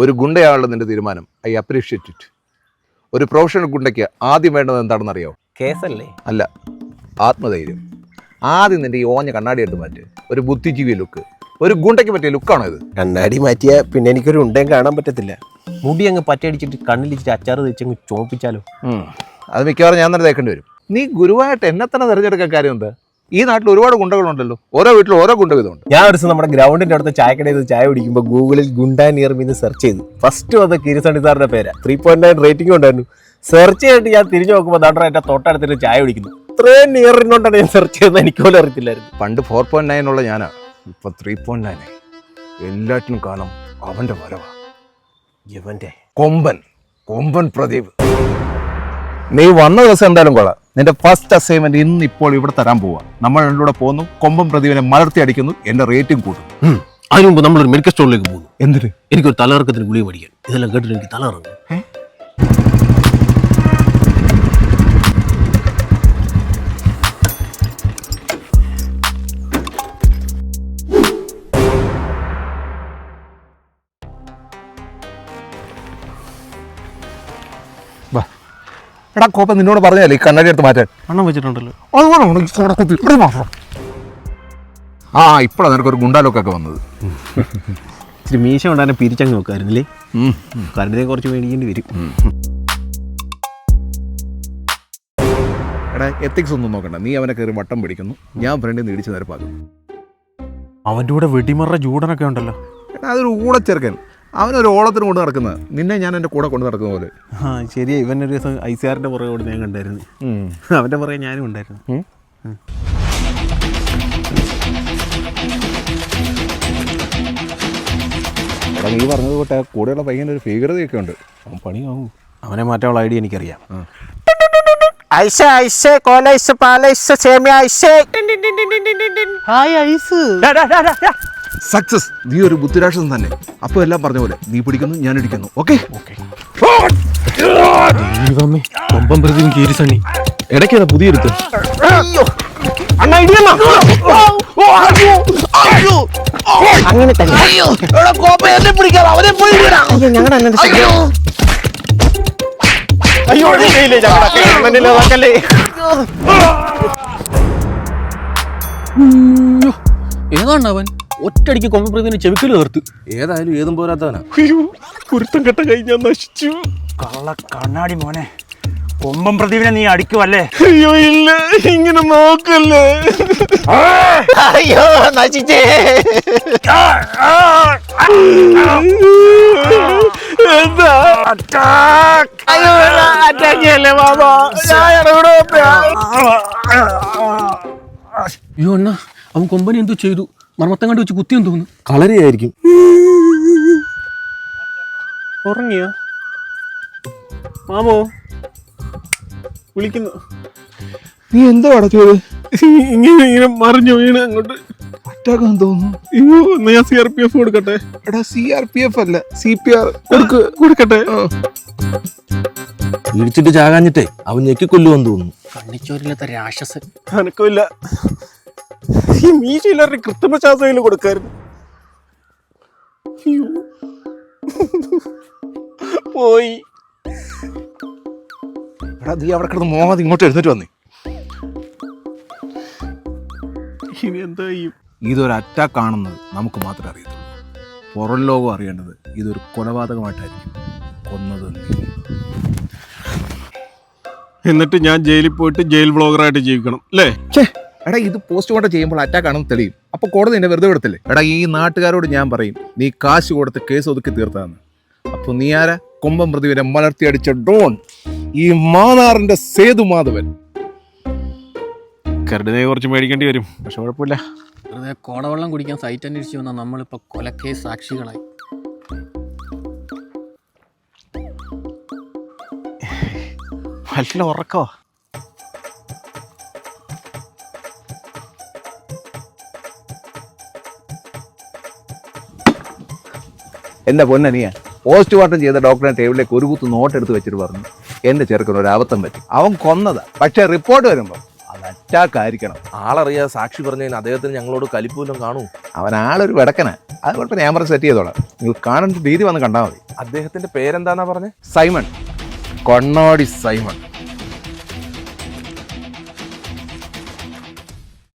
ഒരു ഗുണ്ടയാണല്ലോ നിന്റെ തീരുമാനം. I appreciate it. ഒരു പ്രൊഫഷണൽ ഗുണ്ടയ്ക്ക് ആദ്യം വേണ്ടത് എന്താണെന്ന് അറിയോ കേസല്ലേ? അല്ല ആത്മധൈര്യം. ആദ്യം നിന്റെ ഈ ഓഞ്ഞ കണ്ണാടി എടുത്ത് മാറ്റ്. ഒരു ബുദ്ധിജീവി ലുക്ക്. ഒരു ഗുണ്ടയ്ക്ക് പറ്റിയ ലുക്കാണോ ഇത്? കണ്ണാടി മാറ്റിയ പിന്നെ എനിക്കൊരു ഉണ്ടയും കാണാൻ പറ്റത്തില്ല. മുടി അങ്ങ് പറ്റടിച്ചിട്ട് കണ്ണിലിച്ചിട്ട് അച്ചാറ് തേച്ചങ്ങ് ചോപ്പിച്ചാലോ. അത് മിക്കവാറും ഞാൻ തന്നെ തേക്കേണ്ടി വരും. നീ ഗുരുവായിട്ട് എന്നെ തന്നെ തിരഞ്ഞെടുക്കാൻ കാര്യം എന്താ? ഈ നാട്ടിൽ ഒരുപാട് ഗുണ്ടകളുണ്ടല്ലോ. ഓരോ വീട്ടിലും ഓരോ ഗുണ്ട ഉണ്ട് ഞാൻ ഒരു ദിവസം നമ്മുടെ ഗ്രൗണ്ടിന്റെ അടുത്ത് ചായക്കടയിൽ ചായ കുടിക്കുമ്പോൾ ഗൂഗിളിൽ ഗുണ്ടാ നിയർ മീന്ന് സെർച്ച് ചെയ്തു. ഫസ്റ്റ് വന്ന കിരിസണി സാറിന്റെ പേര്. ത്രീ പോയിന്റ് നയൻ റേറ്റിംഗ് ഉണ്ടായിരുന്നു. സെർച്ച് ചെയ്തിട്ട് ഞാൻ തിരിഞ്ഞു നോക്കുമ്പോൾ ദാണ്ടർ എന്റെ തൊട്ടടുത്തിട്ട് ചായ കുടിക്കുന്നു. ഇത്രയും നിയറിനോണ്ടാണ് ഞാൻ സെർച്ച് ചെയ്തത് എനിക്ക് പോലും അറിയത്തില്ലായിരുന്നു. പണ്ട് ഫോർ പോയിന്റ് നയൻ ഉള്ള ഞാനാ. ഇപ്പൊ ത്രീ പോയിന്റ് നയൻ എല്ലാറ്റിനും കാണും അവന്റെ വരവാ. ഇവന്റെ കൊമ്പൻ. കൊമ്പൻ പ്രദീപ്. നീ വന്ന ദിവസം എന്തായാലും കൊള്ളാം. നിന്റെ ഫസ്റ്റ് അസൈൻമെന്റ് ഇന്ന് ഇപ്പോൾ ഇവിടെ തരാൻ പോവാ. നമ്മൾ രണ്ടുകൂടെ പോകുന്നു കൊമ്പം പ്രതിവിനെ മലർത്തി അടിക്കുന്നു. എന്റെ റേറ്റിംഗ് കൂട്ടുന്നു അതിനു മുമ്പ് നമ്മളൊരു മെഡിക്കൽ സ്റ്റോറിലേക്ക് പോകുന്നു എന്തിന്? എനിക്കൊരു തലകറക്കത്തിന് ഗുളിക മേടിക്കാൻ. ഇതെല്ലാം കേട്ടിട്ട് എനിക്ക് തലകറങ്ങും. എടാ കോപ്പ നിന്നോട് പറഞ്ഞാലേ ഈ കണ്ണാടി എടുത്ത് മാറ്റാൻ? അണ്ണം വെച്ചിട്ടുണ്ടല്ലോ. അതുകൊണ്ടാണ് ഈ കുപ്പി ഇവിടെ മാറ്റണം ആ ഇപ്പോഴാണ് നിനക്കൊരു ഗുണ്ടാലോക്കൊക്കെ വന്നത്. ഇച്ചിരി മീശ കൊണ്ടാണ് പിരിച്ചങ്ങ് നോക്കായിരുന്നില്ലേ ഉം. കരണ്ടിനെ കുറച്ച് മേടിക്കേണ്ടി വരും. എടാ എത്തിക്സ് ഒന്നും നോക്കണ്ട. നീ അവനെ കയറി വട്ടം പിടിക്കുന്നു. ഞാൻ ഫ്രണ്ടിൽ നിന്ന് ഇടിച്ച് നിരപ്പാക്കും അവന്റെ കൂടെ വെടിമറ ജൂടനൊക്കെ ഉണ്ടല്ലോ. എടാ അതൊരു ഊളച്ചെറുക്കൻ. അവനൊരു ഓളത്തിന് കൊണ്ട് നടക്കുന്നത്. നിന്നെ ഞാൻ എന്റെ കൂടെ കൊണ്ട് നടക്കുന്ന പോലെ. ആ ശരിയാ. ഇവൻ ഒരു ദിവസം ഐ സി ആറിന്റെ പുറകെ കൊണ്ട് ഞാൻ കണ്ടായിരുന്നു. അവന്റെ പുറകെ ഞാനും ഉണ്ടായിരുന്നു. എടാ നീ പറഞ്ഞത് തൊട്ട് ആ കൂടെയുള്ള പയ്യന്റെ ഒരു ഭീകരതയൊക്കെ ഉണ്ട്. അവൻ പണിയാവും. അവനെ മാറ്റാനുള്ള ഐഡിയ എനിക്കറിയാം. Ice ice cola ice. പാല ഐസ് സേമിയ ഐസ് ഹായ് ഐസ്. സക്സസ് നീ ഒരു ബുദ്ധിരാക്ഷസൻ തന്നെ. അപ്പോൾ എല്ലാം പറഞ്ഞ പോലെ നീ പിടിക്കുന്നു ഞാൻ ഇടിക്കുന്നു. ഓക്കെ ഇടയ്ക്കാണ് പുതിയൊരുത്ത്? അങ്ങനെ തന്നെ. അയ്യോ. ഏതാണ്ട് അവൻ? ഒറ്റയടിക്ക് കൊമ്പൻ പ്രതിനെ ചെവിക്കൽ നിർത്തു ഏതായാലും ഏതും പോരാത്തവനാ. കുരുത്തം കെട്ട കഴിഞ്ഞാൽ നശിച്ചു. കള്ള കണ്ണാടി മോനെ കൊമ്പം പ്രതിവിനെ നീ അടിക്കുവല്ലേ? അയ്യോ ഇല്ല ഇങ്ങനെ നോക്കല്ലേ. അയ്യോ നശിച്ചേ. എന്താ? അയ്യോ അറ്റാക്ക് മാമ? അയ്യോ അണ്ണ. അവൻ കൊമ്പനി എന്തോ ചെയ്തു. മർമ്മത്തം കണ്ട് വെച്ച് കുത്തിയെന്ന് തോന്നുന്നു. കളരിയായിരിക്കും. ഉറങ്ങിയ? മാമോ? വിളിക്കുന്നു. നീ എന്തോ അടച്ചത്? ഇങ്ങനെ ഇങ്ങനെ മറിഞ്ഞു വീണ് അങ്ങോട്ട്. അറ്റാക്കാൻ തോന്നുന്നു. അയ്യോ എന്നാ ഞാൻ സി ആർ പി എഫ് കൊടുക്കട്ടെ. എടാ സി ആർ പി എഫ് അല്ല സി പി ആർ കൊടുക്ക് കൊടുക്കട്ടെ. ഇടിച്ചിട്ട് ചാകാഞ്ഞിട്ടേ അവൻ ഞെക്കിക്കൊല്ലുവെന്ന് തോന്നുന്നു. കണ്ണിച്ചോരില്ലാത്ത രാക്ഷസൻ. അനക്കമില്ല ഈ മീശ എല്ലാവരുടെ ശ്വാസം കൊടുക്കായിരുന്നു. പോയി. എടാ നീ അവിടെ കിടന്ന് മോഹം ഇങ്ങോട്ട് എഴുന്നേറ്റ് വന്നേ. ഇനി എന്താ ചെയ്യും ഇതൊരു അറ്റാക്ക് ആണെന്ന് നമുക്ക് മാത്രമേ അറിയത്തുള്ളൂ. പുറം ലോകം അറിയേണ്ടത് ഇതൊരു കൊലപാതകമായിട്ടായിരിക്കും. കൊന്നത് എന്നിട്ട് ഞാൻ ജയിലിൽ പോയിട്ട് ജയിൽ ബ്ലോഗറായിട്ട് ജീവിക്കണം അല്ലേ? എടാ ഇത് പോസ്റ്റ് പോസ്റ്റ്മോർട്ടം ചെയ്യുമ്പോൾ അറ്റാക്ക് ആണെന്ന് തെളിയും. അപ്പൊ കോടതി എന്നെ വെറുതെ വിടത്തില്ലേ? എടാ ഈ നാട്ടുകാരോട് ഞാൻ പറയും നീ കാശ് കൊടുത്ത് കേസ് ഒതുക്കി തീർത്താന്ന് അപ്പൊ നീ ആരാ? കൊമ്പം പ്രതിവിനെ മലർത്തി അടിച്ച ഡോൺ ഈ മാനാറിന്റെ സേതു മാധവൻ. കരടിനെ കുറച്ച് മേടിക്കേണ്ടി വരും പക്ഷെ കുഴപ്പമില്ല. വെറുതെ കോടവെള്ളം കുടിക്കാൻ സൈറ്റ് അന്വേഷിച്ച് വന്ന നമ്മളിപ്പോൾ കൊലക്കേസ് സാക്ഷികളായി. നല്ല ഉറക്കോ? എന്റെ പൊന്നനിയ പോസ്റ്റ്മോർട്ടം ചെയ്ത ഡോക്ടറെ ടേബിളിലേക്ക് ഒരു കുത്ത് നോട്ട് എടുത്ത് വെച്ചിട്ട് പറഞ്ഞു എന്റെ ചെറുക്കന് ഒരു അബദ്ധം പറ്റി. അവൻ കൊന്നതാ. പക്ഷേ റിപ്പോർട്ട് വരുമ്പോൾ അത് അറ്റാക്ക് ആയിരിക്കണം. ആളറിയാതെ സാക്ഷി പറഞ്ഞതിന് അദ്ദേഹത്തിന് ഞങ്ങളോട് കലിപ്പൂലം കാണൂ? അവൻ ആളൊരു വെടക്കന. അത് കുഴപ്പമില്ല ഞാൻ പറഞ്ഞ് സെറ്റ് ചെയ്തോളാം. നിങ്ങൾ കാണുന്ന രീതി വന്ന് കണ്ടാൽ മതി. അദ്ദേഹത്തിന്റെ പേരെന്താന്നാ പറഞ്ഞത് സൈമൺ. കൊണ്ണോടി സൈമൺ.